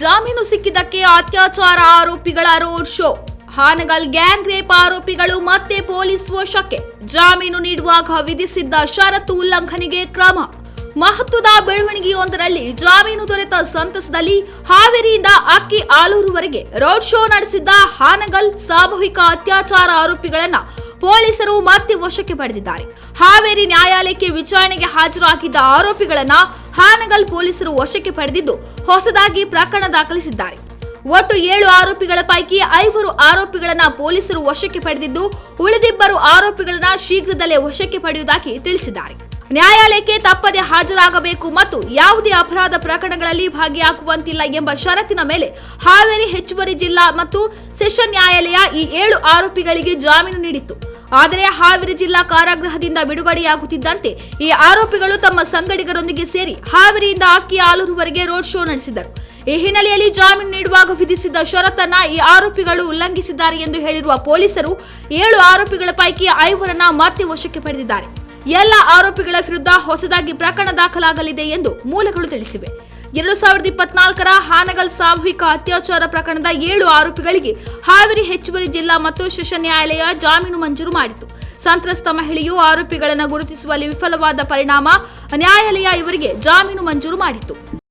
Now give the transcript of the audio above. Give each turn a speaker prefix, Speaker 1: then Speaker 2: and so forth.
Speaker 1: ಜಾಮೀನು ಸಿಕ್ಕಿದ್ದಕ್ಕೆ ಅತ್ಯಾಚಾರ ಆರೋಪಿಗಳ road show. Hangal gang rape ಆರೋಪಿಗಳು ಮತ್ತೆ ಪೊಲೀಸ್ ವಶಕ್ಕೆ. ಜಾಮೀನು ನೀಡುವಾಗ ವಿಧಿಸಿದ್ದ ಷರತ್ತು ಉಲ್ಲಂಘನೆಗೆ ಕ್ರಮ. ಮಹತ್ವದ ಬೆಳವಣಿಗೆಯೊಂದರಲ್ಲಿ ಜಾಮೀನು ದೊರೆತ ಸಂತಸದಲ್ಲಿ ಹಾವೇರಿಯಿಂದ ಅಕ್ಕಿ ಆಲೂರುವರೆಗೆ ರೋಡ್ ಶೋ ನಡೆಸಿದ್ದ ಹಾನಗಲ್ ಸಾಮೂಹಿಕ ಅತ್ಯಾಚಾರ ಆರೋಪಿಗಳನ್ನ ಪೊಲೀಸರು ಮತ್ತೆ ವಶಕ್ಕೆ ಪಡೆದಿದ್ದಾರೆ. ಹಾವೇರಿ ನ್ಯಾಯಾಲಯಕ್ಕೆ ವಿಚಾರಣೆಗೆ ಹಾಜರಾಗಿದ್ದ ಆರೋಪಿಗಳನ್ನ ಹಾನಗಲ್ ಪೊಲೀಸರು ವಶಕ್ಕೆ ಪಡೆದಿದ್ದು ಹೊಸದಾಗಿ ಪ್ರಕರಣ ದಾಖಲಿಸಿದ್ದಾರೆ. ಒಟ್ಟು ಏಳು ಆರೋಪಿಗಳ ಪೈಕಿ ಐವರು ಆರೋಪಿಗಳನ್ನ ಪೊಲೀಸರು ವಶಕ್ಕೆ ಪಡೆದಿದ್ದು, ಉಳಿದಿಬ್ಬರು ಆರೋಪಿಗಳನ್ನ ಶೀಘ್ರದಲ್ಲೇ ವಶಕ್ಕೆ ಪಡೆಯುವುದಾಗಿ ತಿಳಿಸಿದ್ದಾರೆ. ನ್ಯಾಯಾಲಯಕ್ಕೆ ತಪ್ಪದೆ ಹಾಜರಾಗಬೇಕು ಮತ್ತು ಯಾವುದೇ ಅಪರಾಧ ಪ್ರಕರಣಗಳಲ್ಲಿ ಭಾಗಿಯಾಗುವಂತಿಲ್ಲ ಎಂಬ ಷರತ್ತಿನ ಮೇಲೆ ಹಾವೇರಿ ಹೆಚ್ಚುವರಿ ಜಿಲ್ಲಾ ಮತ್ತು ಸೆಷನ್ ನ್ಯಾಯಾಲಯ ಈ ಏಳು ಆರೋಪಿಗಳಿಗೆ ಜಾಮೀನು ನೀಡಿತ್ತು. ಆದರೆ ಹಾವೇರಿ ಜಿಲ್ಲಾ ಕಾರಾಗೃಹದಿಂದ ಬಿಡುಗಡೆಯಾಗುತ್ತಿದ್ದಂತೆ ಈ ಆರೋಪಿಗಳು ತಮ್ಮ ಸಂಗಡಿಗರೊಂದಿಗೆ ಸೇರಿ ಹಾವೇರಿಯಿಂದ ಅಕ್ಕಿ ಆಲೂರುವರೆಗೆ ರೋಡ್ ಶೋ ನಡೆಸಿದರು. ಈ ಹಿನ್ನೆಲೆಯಲ್ಲಿ ಜಾಮೀನು ನೀಡುವಾಗ ವಿಧಿಸಿದ್ದ ಷರತ್ತನ್ನ ಈ ಆರೋಪಿಗಳು ಉಲ್ಲಂಘಿಸಿದ್ದಾರೆ ಎಂದು ಹೇಳಿರುವ ಪೊಲೀಸರು ಏಳು ಆರೋಪಿಗಳ ಪೈಕಿ ಐವರನ್ನ ಮತ್ತೆ ವಶಕ್ಕೆ ಪಡೆದಿದ್ದಾರೆ. ಎಲ್ಲ ಆರೋಪಿಗಳ ವಿರುದ್ಧ ಹೊಸದಾಗಿ ಪ್ರಕರಣ ದಾಖಲಾಗಲಿದೆ ಎಂದು ಮೂಲಗಳು ತಿಳಿಸಿವೆ. ಎರಡು ಸಾವಿರದ ಇಪ್ಪತ್ನಾಲ್ಕರ ಹಾನಗಲ್ ಸಾಮೂಹಿಕ ಅತ್ಯಾಚಾರ ಪ್ರಕರಣದ ಏಳು ಆರೋಪಿಗಳಿಗೆ ಹಾವೇರಿ ಹೆಚ್ಚುವರಿ ಜಿಲ್ಲಾ ಮತ್ತು ಸೆಷನ್ ನ್ಯಾಯಾಲಯ ಜಾಮೀನು ಮಂಜೂರು ಮಾಡಿತು ಸಂತ್ರಸ್ತ ಮಹಿಳೆಯು ಆರೋಪಿಗಳನ್ನು ಗುರುತಿಸುವಲ್ಲಿ ವಿಫಲವಾದ ಪರಿಣಾಮ ನ್ಯಾಯಾಲಯ ಇವರಿಗೆ ಜಾಮೀನು ಮಂಜೂರು ಮಾಡಿತ್ತು.